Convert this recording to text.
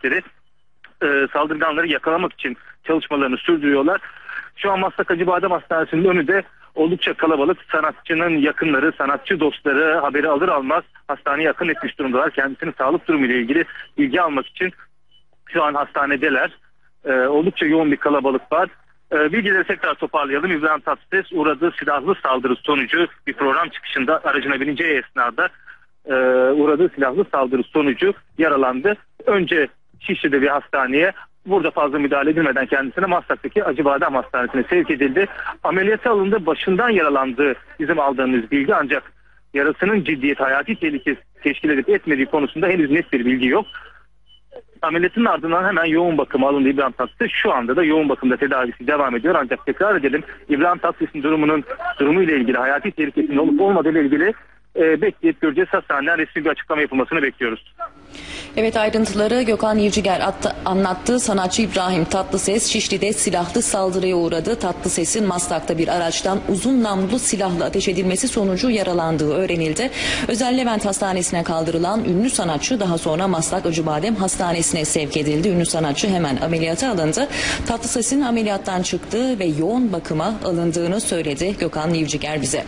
ekipleri e, saldırganları yakalamak için çalışmalarını sürdürüyorlar. Şu an Maslak Acıbadem Hastanesi'nin önü de oldukça kalabalık. Sanatçının yakınları, sanatçı dostları haberi alır almaz hastaneye yakın etmiş durumdalar. Kendisinin sağlık durumuyla ilgili bilgi almak için şu an hastanedeler. E, oldukça yoğun bir kalabalık var. E, bilgileri tekrar toparlayalım. İbrahim Tatlıses uğradığı silahlı saldırı sonucu bir program çıkışında aracına bineceği esnada e, uğradığı silahlı saldırı sonucu yaralandı. Önce Şişli'de bir hastaneye burada fazla müdahale edilmeden kendisine Maslak'taki Acıbadem Hastanesi'ne sevk edildi. Ameliyata alındı. Başından yaralandığı bizim aldığımız bilgi ancak yarasının ciddiyet hayati tehlikesi teşkil edip etmediği konusunda henüz net bir bilgi yok. Ameliyatın ardından hemen yoğun bakıma alındı İbrahim Tatlıses. Şu anda da yoğun bakımda tedavisi devam ediyor. Ancak tekrar edelim İbrahim Tatlıses'in durumunun durumuyla ilgili hayati tehlikesinin olup olmadığı ile ilgili e, bekleyip göreceğiz. Hastaneden resmi bir açıklama yapılmasını bekliyoruz. Evet ayrıntıları Gökhan Yirciger attı, anlattı. Sanatçı İbrahim Tatlıses Şişli'de silahlı saldırıya uğradı. Tatlıses'in Maslak'ta bir araçtan uzun namlulu silahla ateş edilmesi sonucu yaralandığı öğrenildi. Özel Levent Hastanesi'ne kaldırılan ünlü sanatçı daha sonra Maslak Acıbadem Hastanesi'ne sevk edildi. Ünlü sanatçı hemen ameliyata alındı. Tatlıses'in ameliyattan çıktığı ve yoğun bakıma alındığını söyledi Gökhan Yirciger bize.